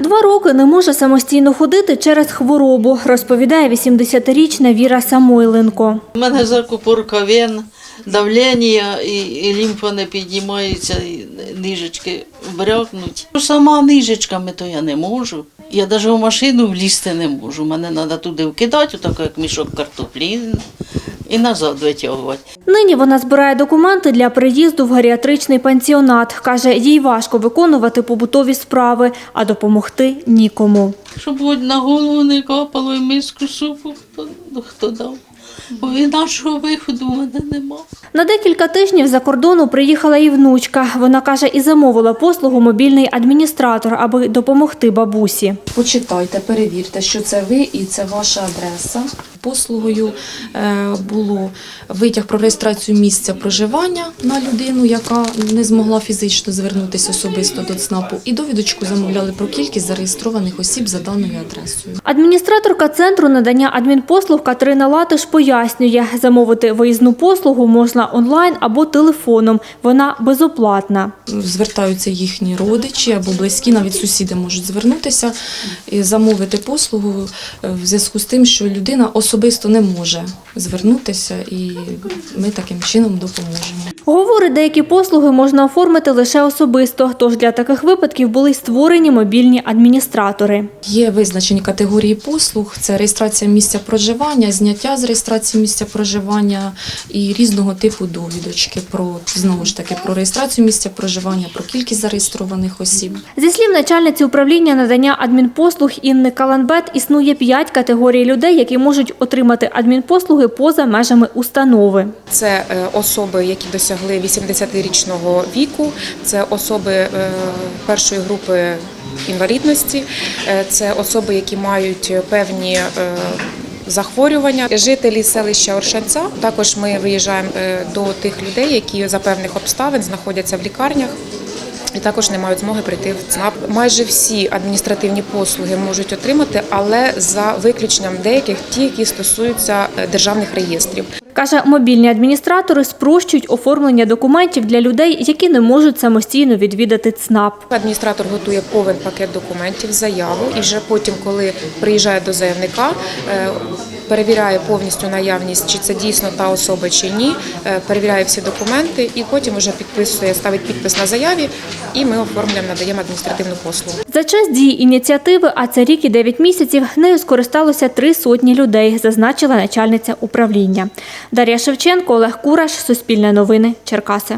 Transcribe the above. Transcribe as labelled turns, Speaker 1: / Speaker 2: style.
Speaker 1: Два роки не може самостійно ходити через хворобу, розповідає 80-річна Віра Самойленко.
Speaker 2: У мене закупорка вен, давлення і, і лімфа не піднімається, і нижечки брякнуть. Сама нижечками то я не можу. Я навіть в машину влізти не можу. Мене треба туди вкидати, отак як мішок картоплі, і назад витягувати.
Speaker 1: Нині вона збирає документи для приїзду в геріатричний пансіонат. Каже, їй важко виконувати побутові справи, а допомогти нікому.
Speaker 2: Щоб на голову не капало і миску супу, хто, ну, хто дав. Бо інакшого виходу в мене нема.
Speaker 1: На декілька тижнів за кордону приїхала і внучка. Вона каже, і замовила послугу мобільний адміністратор, аби допомогти бабусі.
Speaker 3: Почитайте, перевірте, що це ви і це ваша адреса. Послугою е, було витяг про реєстрацію місця проживання на людину, яка не змогла фізично звернутися особисто до ЦНАПу, і довідочку замовляли про кількість зареєстрованих осіб за даною адресою.
Speaker 1: Адміністраторка центру надання адмінпослуг Катерина Латиш пояснює, замовити виїзну послугу можна онлайн або телефоном. Вона безоплатна.
Speaker 3: Звертаються їхні родичі або близькі, навіть сусіди можуть звернутися і замовити послугу е, в зв'язку з тим, що людина особисто не може звернутися, і ми таким чином допоможемо.
Speaker 1: Говорить, деякі послуги можна оформити лише особисто, тож для таких випадків були створені мобільні адміністратори.
Speaker 3: Є визначені категорії послуг: це реєстрація місця проживання, зняття з реєстрації місця проживання і різного типу довідочки про знову ж таки про реєстрацію місця проживання, про кількість зареєстрованих осіб.
Speaker 1: Зі слів начальниці управління надання адмінпослуг Інни Каланбет, існує п'ять категорій людей, які можуть отримати адмінпослуги поза межами установи.
Speaker 4: Це е, особи, які досягли 80-річного віку, це особи е, першої групи інвалідності, е, це особи, які мають певні захворювання. Жителі селища Оршанця. Також ми виїжджаємо до тих людей, які за певних обставин знаходяться в лікарнях. І також не мають змоги прийти в ЦНАП. Майже всі адміністративні послуги можуть отримати, але за виключенням деяких ті, які стосуються е, державних реєстрів.
Speaker 1: Каже, мобільні адміністратори спрощують оформлення документів для людей, які не можуть самостійно відвідати ЦНАП.
Speaker 4: Адміністратор готує повен пакет документів, заяву, і вже потім, коли приїжджає до заявника, е, перевіряє повністю наявність, чи це дійсно та особа, чи ні. е, Перевіряє всі документи і потім вже підписує, ставить підпис на заяві, і ми оформлюємо, надаємо адміністративну послугу.
Speaker 1: За час дії ініціативи, а це рік і 9 місяців, нею скористалося три сотні людей, зазначила начальниця управління. Дар'я Шевченко, Олег Кураш, Суспільне новини, Черкаси.